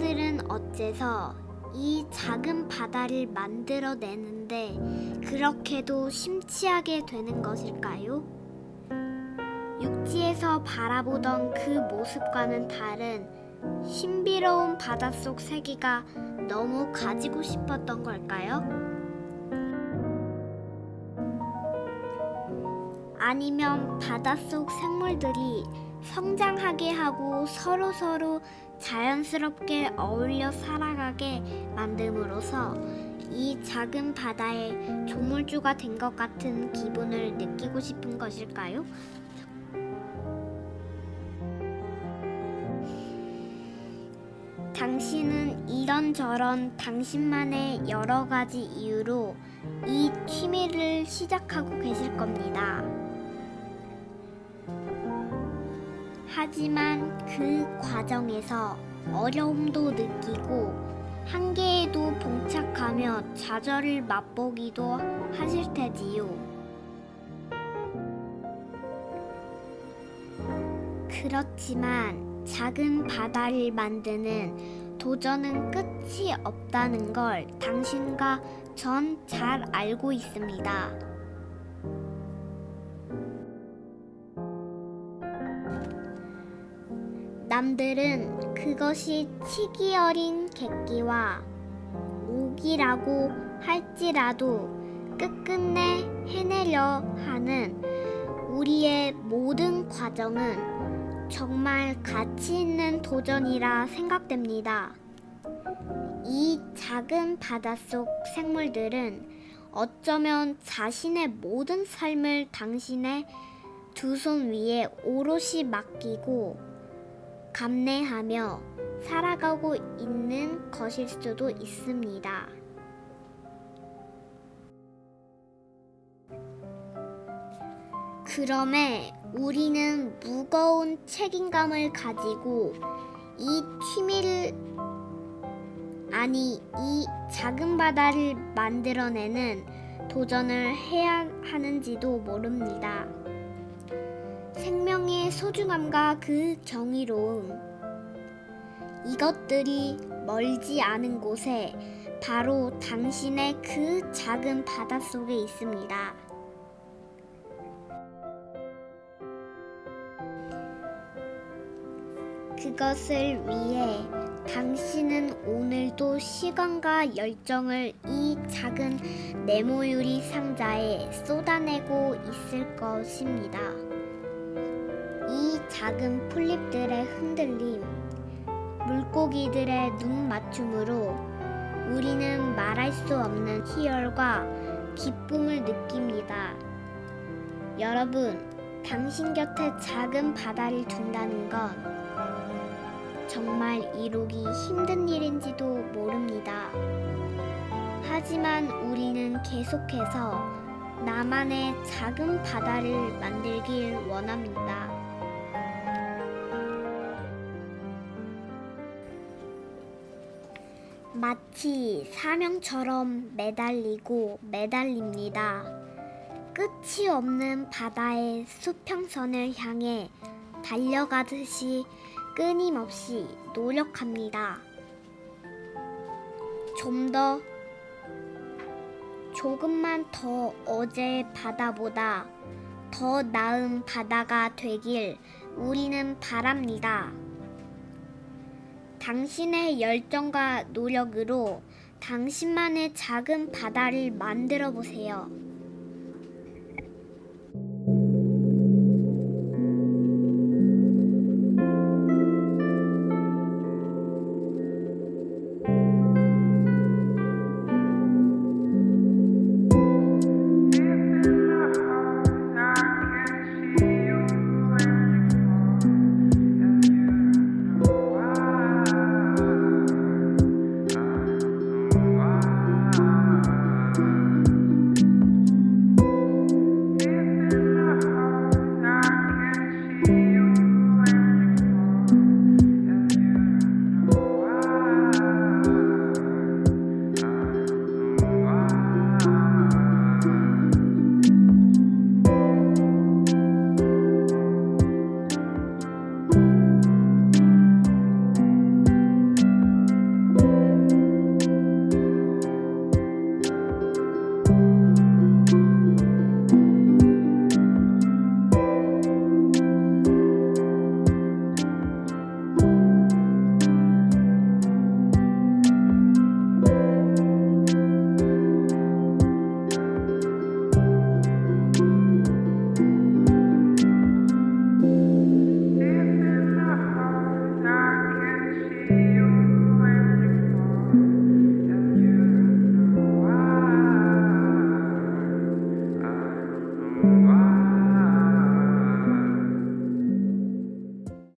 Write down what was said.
사람들은 어째서 이 작은 바다를 만들어내는데 그렇게도 심취하게 되는 것일까요? 육지에서 바라보던 그 모습과는 다른 신비로운 바닷속 세계가 너무 가지고 싶었던 걸까요? 아니면 바닷속 생물들이 성장하게 하고 서로서로 자연스럽게 어울려 살아가게 만듦으로써 이 작은 바다의 조물주가 된 것 같은 기분을 느끼고 싶은 것일까요? 당신은 이런저런 당신만의 여러 가지 이유로 이 취미를 시작하고 계실 겁니다. 하지만 그 과정에서 어려움도 느끼고 한계에도 봉착하며 좌절을 맛보기도 하실 테지요. 그렇지만 작은 바다를 만드는 도전은 끝이 없다는 걸 당신과 전 잘 알고 있습니다. 남들은 그것이 치기 어린 객기와 오기라고 할지라도 끝끝내 해내려 하는 우리의 모든 과정은 정말 가치 있는 도전이라 생각됩니다. 이 작은 바닷속 생물들은 어쩌면 자신의 모든 삶을 당신의 두 손 위에 오롯이 맡기고 감내하며 살아가고 있는 것일 수도 있습니다. 그럼에 우리는 무거운 책임감을 가지고 이 취미를 아니 이 작은 바다를 만들어내는 도전을 해야 하는지도 모릅니다. 생명의 소중함과 그 정의로움 이것들이 멀지 않은 곳에 바로 당신의 그 작은 바다 속에 있습니다. 그것을 위해 당신은 오늘도 시간과 열정을 이 작은 네모유리 상자에 쏟아내고 있을 것입니다. 이 작은 폴립들의 흔들림, 물고기들의 눈 맞춤으로 우리는 말할 수 없는 희열과 기쁨을 느낍니다. 여러분, 당신 곁에 작은 바다를 둔다는 건 정말 이루기 힘든 일인지도 모릅니다. 하지만 우리는 계속해서 나만의 작은 바다를 만들길 원합니다. 마치 사명처럼 매달리고 매달립니다. 끝이 없는 바다의 수평선을 향해 달려가듯이 끊임없이 노력합니다. 좀 더, 조금만 더 어제의 바다보다 더 나은 바다가 되길 우리는 바랍니다. 당신의 열정과 노력으로 당신만의 작은 바다를 만들어 보세요.